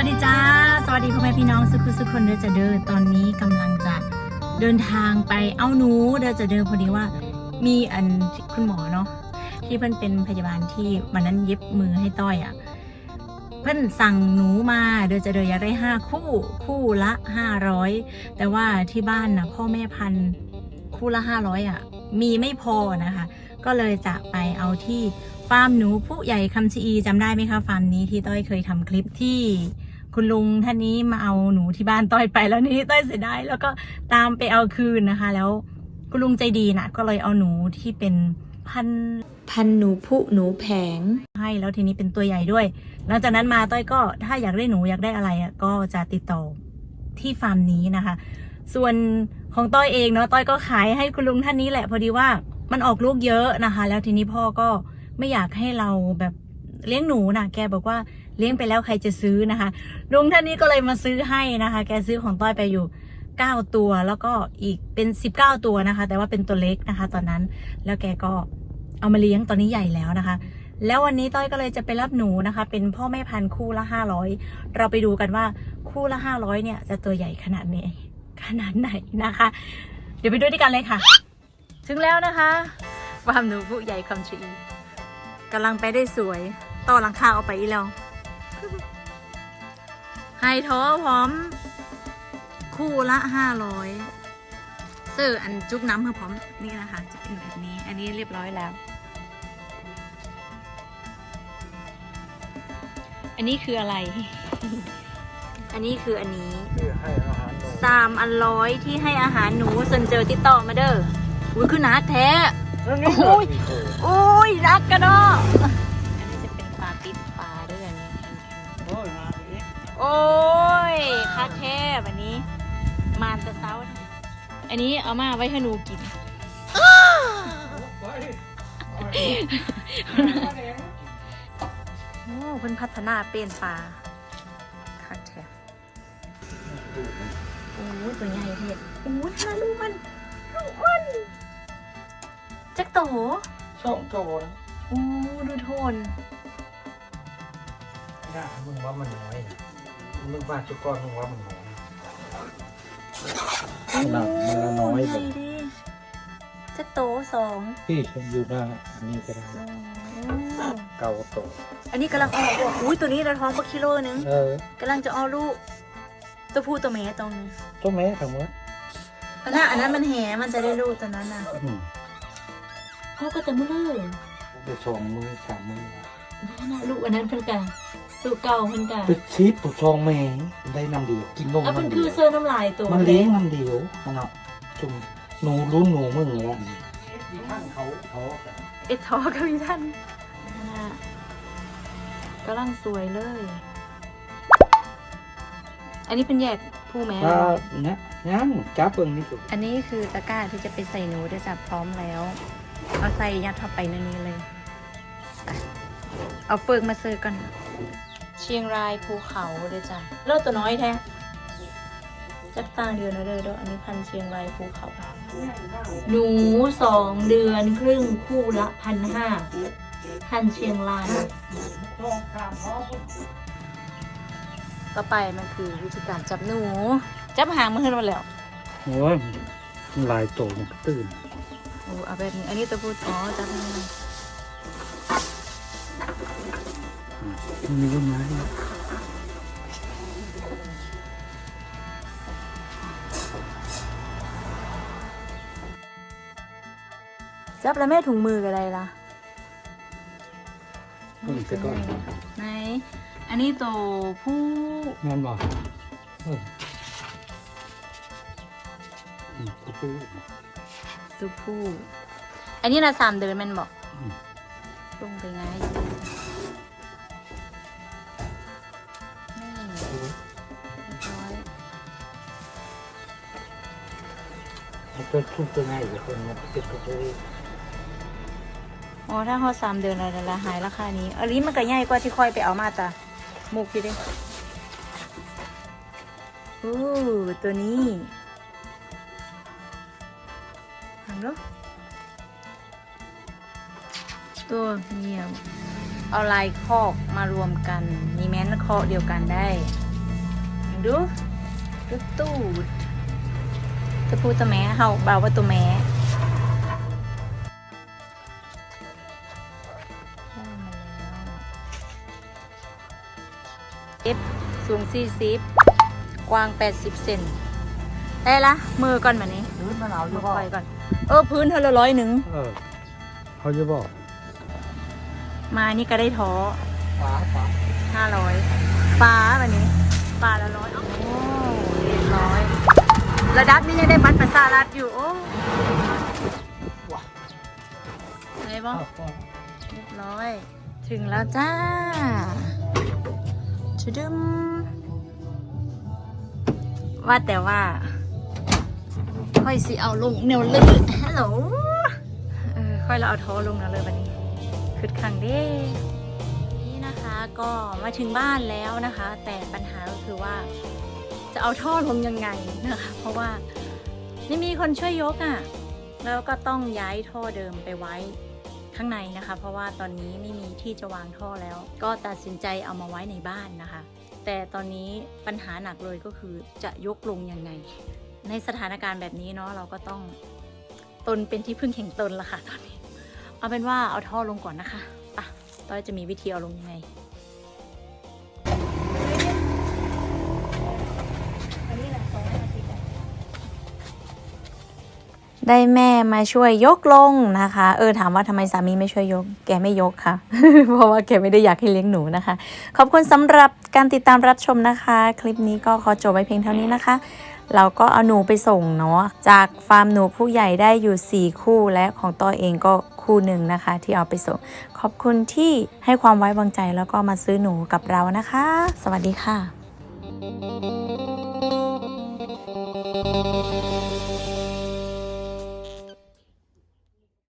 วัสดีจ้า สวัสดีพ่อแม่พี่น้องสุขุสุขคนเดอจะเดินตอนนี้กำลังจะเดินทางไปเอาหนูเดอจะเดินพอดีว่ามีอันคุณหมอเนาะที่เพิ่นเป็นพยาบาลที่วันนั้นเย็บมือให้ต้อยอะ่ะ เพิ่นสั่งหนูมาเดอจะเดินอยากได้ห้าคู่ คู่ละห้าร้อยแต่ว่าที่บ้านนะพ่อแม่พันคู่ละห้าร้อยอะ มีไม่พอนะคะ ก็เลยจะไปเอาที่ฟาร์มหนูผู้ใหญ่คำชะอีจำได้ไหมคะฟาร์มนี้ที่ต้อยเคยทำคลิปที่ คุณลุงท่านนี้มาเอาหนูที่บ้านต้อยไปแล้วนี่ต้อยเสียดายแล้วก็ตามไปเอาคืนนะคะ แล้วคุณลุงใจดีนะก็เลยเอาหนูที่เป็นพันพันหนูผู้หนูแผงให้แล้วทีนี้เป็นตัวใหญ่ด้วย หลังจากนั้นมาต้อยก็ถ้าอยากได้หนูอยากได้อะไรอะก็จะติดต่อที่ฟาร์มนี้นะคะ ส่วนของต้อยเองเนาะต้อยก็ขายให้คุณลุงท่านนี้แหละ พอดีว่ามันออกลูกเยอะนะคะ แล้วทีนี้พ่อก็ไม่อยากให้เราแบบ เลี้ยงหนูนะแกบอกว่าเลี้ยงไปแล้วใครจะซื้อนะคะลุงท่านนี้ก็เลยมาซื้อให้นะคะ แกซื้อของต้อยไปอยู่ 9 ตัวแล้วก็อีกเป็น 19 ตัวนะคะ แต่ว่าเป็นตัวเล็กนะคะ ตอนนั้นแล้วแกก็เอามาเลี้ยงตอนนี้ใหญ่แล้วนะคะ แล้ววันนี้ต้อยก็เลยจะไปรับหนูนะคะ เป็นพ่อแม่พันธุ์คู่ละ 500 เราไปดูกันว่าคู่ละ 500 เนี่ย จะตัวใหญ่ขนาดไหนขนาดไหนนะคะ เดี๋ยวไปดูด้วยกันเลยค่ะ ถึงแล้วนะคะฟามหนูผู้ใหญ่คำชีกำลังไปได้สวย ต่อหลังคาเอาไปอีแล้วไฮท้อพร้อม คู่ละ500เสื้ออันจุกน้ำเพื่อพร้อมนี่นะคะ จะเป็นแบบนี้ อันนี้เรียบร้อยแล้ว อันนี้คืออะไร อันนี้คืออันนี้คือให้อาหารนมสามอันร้อยที่ให้อาหารหนูส่วนเจอติดต่อมาเด้ออุ้ยคือนักแท้แล้วนี่โอ้ยกี่ตัวโอ้ยรักกันเนาะ โอ้ยคักแท้แบบนี้ มานแต่เช้าอันนี้เอามาไว้ให้หนูกินไปโอ้เพิ่นพัฒนาเป็นปลาคักแท้โอ้ยตัวใหญ่เห็ดโอ้ยน่าลูกมันลูกมันจักโตสองตัวนะโอ้ดูโทนย่ามึงว่ามันน้อยนะ มึงว่าจุกรมึงว่ามันน้อยขนาดมันละน้อยโใหญ่ดิจะโตสองพี่ฉันอยู่หน้าอันนี้ก็ได้อืมเกาโตอันนี้กำลังออกลูกอุ้ยตัวนี้เราท้องปกิโลนึงเออกำลังจะออกลูกตัวผู้ตัวแม่ตรงนี้ตัวแม่ทำวะอันนั้นอันนั้นมันแหมันจะได้ลูกตัวนั้นน่ะอืมพ่อก็จะมือเลยไปสองมือสามมือ นั่นน่ะลูกอันนั้นเพิ่นกัน ลูกเก่าเพิ่นกันไปชีพตัวชองแม่ได้น้ำเดียวกินนมแล้วเพิ่นน้ำคืเดีอยวเสื้อน้ำลายตัวมันเลี้ยงน้ำเดียวมันเนาะจุ่มหนูรู้หนูมึงแล้วท่านเขาเขาเอ็ดทอกับพี่ท่านน่ะกำลังสวยเลย อันนี้เป็นแยกผู้แม่ถ้าเนี่ยยังจับเบิ่งนี่สุดอันนี้คือตะกร้าที่จะไปใส่หนูเดี๋ยวจะพร้อมแล้ว เอาใส่ยัดเข้าไปในนี้เลยไปเอาเฟืองมาซื้อก่อน เชียงรายภูเขาเดี๋ยวจ้ะเลิศตัวน้อยแท้จักต่างเดือนนะเด้อเด้ออันนี้พันเชียงรายภูเขา หนูสองเดือนครึ่งคู่ละพันห้าพันเชียงราย ต่อไปมันคือวิธีการจับหนู จับหางมันขึ้นมาแล้วโอ้ยมันลายโตมันก็ตื่นโอ้เอาแบบนี้อันนี้ตัวพูดอ๋อจับหาง มันมีต้นไม้จับแล้วแม่ถุงมือกับอะไรล่ะต้นเสร็จก่อนไหน อันนี้ตัวผู้งานบอกเอออืมก็พูดตัวผู้ อันนี้นะสามเดือนแมันบอกอืมลงไปง่ มันเป็นทุกตัวง่ายกว่คนมันเป็นตัวพูดอ๋อถ้าเขาสามเดือนอะไรละหายราคานี้อันนี้มันก็ใหญ่กว่าที่คอยไปเอามาจ้ะมุกอยู่ดิอู้ตัวนี้หันดูตัวเมียเอาลายคอกมารวมกัน มีแม้นคอกเดียวกันได้ ดู ดูตู ดจะพูดตัวแม่เฮาเบาว่าตัวแม่ได้มาแล้วเอฟสูง40กว้าง80เซนได้ละ มือก่อนมานี้พื้นมันเอาอมืยู่อบ่คอยก่อน เออ พื้นเธอละร้อยหนึ่งเออเขาจะบอก มานี่ก็ได้ท้อฝาฝาห้าร้อยฟ้าวันนี้ฟ้าละร้อยโอ้เรียบร้อย ระดับนี้ยังได้บัตรประชารัฐอยู่โอ้ว้าไหนบ้างเอาก่อนเรียบร้อย ถึงแล้วจ้าชุดึมว่าแต่ว่าค่อยสิเอาลงแนวเลยฮัลโหลค่อยเราเอาท้อลงนวเลยวันนี้คือขังด้นี่นะคะก็มาถึงบ้านแล้วนะคะ แต่ปัญหาก็คือว่า จะเอาท่อลงยังไงนะคะเพราะว่าไม่มีคนช่วยยกอะ่ะ แล้วก็ต้องย้ายท่อเดิมไปไว้ข้างในนะคะ เพราะว่าตอนนี้ไม่มีที่จะวางท่อแล้ว ก็ตัดสินใจเอามาไว้ในบ้านนะคะ แต่ตอนนี้ปัญหาหนักเลยก็คือจะยกลงยังไง ในสถานการณ์แบบนี้เนาะเราก็ต้องตนเป็นที่พึ่งแห่งตนละค่ะตอนนี้ เอาเป็นว่าเอาท่อลงก่อนนะคะไปะต้อยจะมีวิธีเอาลงยังไง ได้แม่มาช่วยยกลงนะคะ เออถามว่าทำไมสามีไม่ช่วยยก แกไม่ยกค่ะ เพราะว่าแกไม่ได้อยากให้เลี้ยงหนูนะคะ ขอบคุณสำหรับการติดตามรับชมนะคะ คลิปนี้ก็ขอจบไว้เพียงเท่านี้นะคะเราก็เอาหนูไปส่งเนาะจากฟาร์มหนูผู้ใหญ่ได้อยู่ 4 คู่และของตัวเองก็คู่หนึ่งนะคะ ที่เอาไปส่ง ขอบคุณที่ให้ความไว้วางใจแล้วก็มาซื้อหนูกับเรานะคะ สวัสดีค่ะ